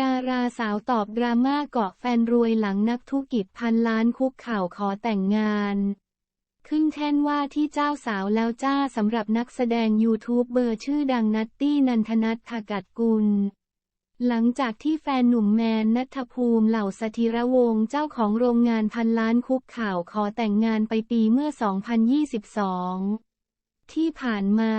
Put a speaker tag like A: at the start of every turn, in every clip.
A: ดาราสาวตอบดราม่าเกาะแฟนรวยหลังนักธุรกิจพันล้านคุกเข่าขอแต่งงาน ขึ้นแท่นว่าที่เจ้าสาวแล้วจ้าสำหรับนักแสดงยูทูบเบอร์ชื่อดังนัตตี้นันทนัทขกัดกุล หลังจากที่แฟนหนุ่มแมนนัทภูมิเหล่าสถิระวงศ์เจ้าของโรงงานพันล้านคุกข่าวขอแต่งงานไปปีเมื่อ 2022 ที่ผ่านมา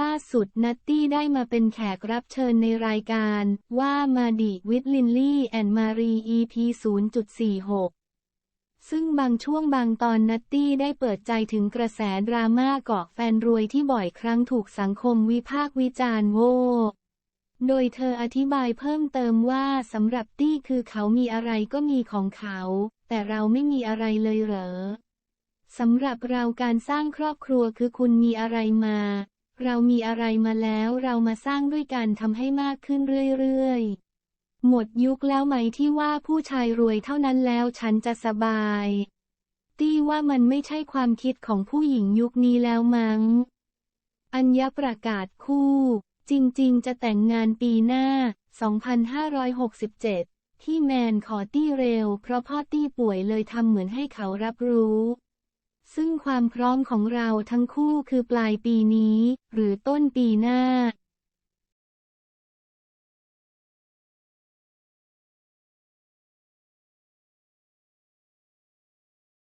A: ล่าสุดนัตตี้ได้มาเป็นแขกรับเชิญในรายการ ว่ามาดิวิดลินลี่แอนมารี EP 0.46 ซึ่งบางช่วงบางตอนนัตตี้ได้เปิดใจถึงกระแสดราม่าเกาะแฟนรวยที่บ่อยครั้งถูกสังคมวิพากษ์วิจารณ์โวโดยเธออธิบายเพิ่มเติมว่าสำหรับตี้คือเขามีอะไรก็มีของเขา แต่เราไม่มีอะไรเลยเหรอ สำหรับเราการสร้างครอบครัวคือคุณมีอะไรมา เรามีอะไรมาแล้วเรามาสร้างด้วยกันทำให้มากขึ้นเรื่อยๆ หมดยุคแล้วไหมที่ว่าผู้ชายรวยเท่านั้นแล้วฉันจะสบาย ตี้ว่ามันไม่ใช่ความคิดของผู้หญิงยุคนี้แล้วมั้ง อัญญประกาศคู่ จริงๆ จะแต่งงานปีหน้า 2567 ที่แมนขอตี้เร็ว เพราะพ่อตี้ป่วยเลยทำเหมือนให้เขารับรู้ ซึ่งความพร้อมของเราทั้งคู่คือปลายปีนี้ หรือต้นปีหน้า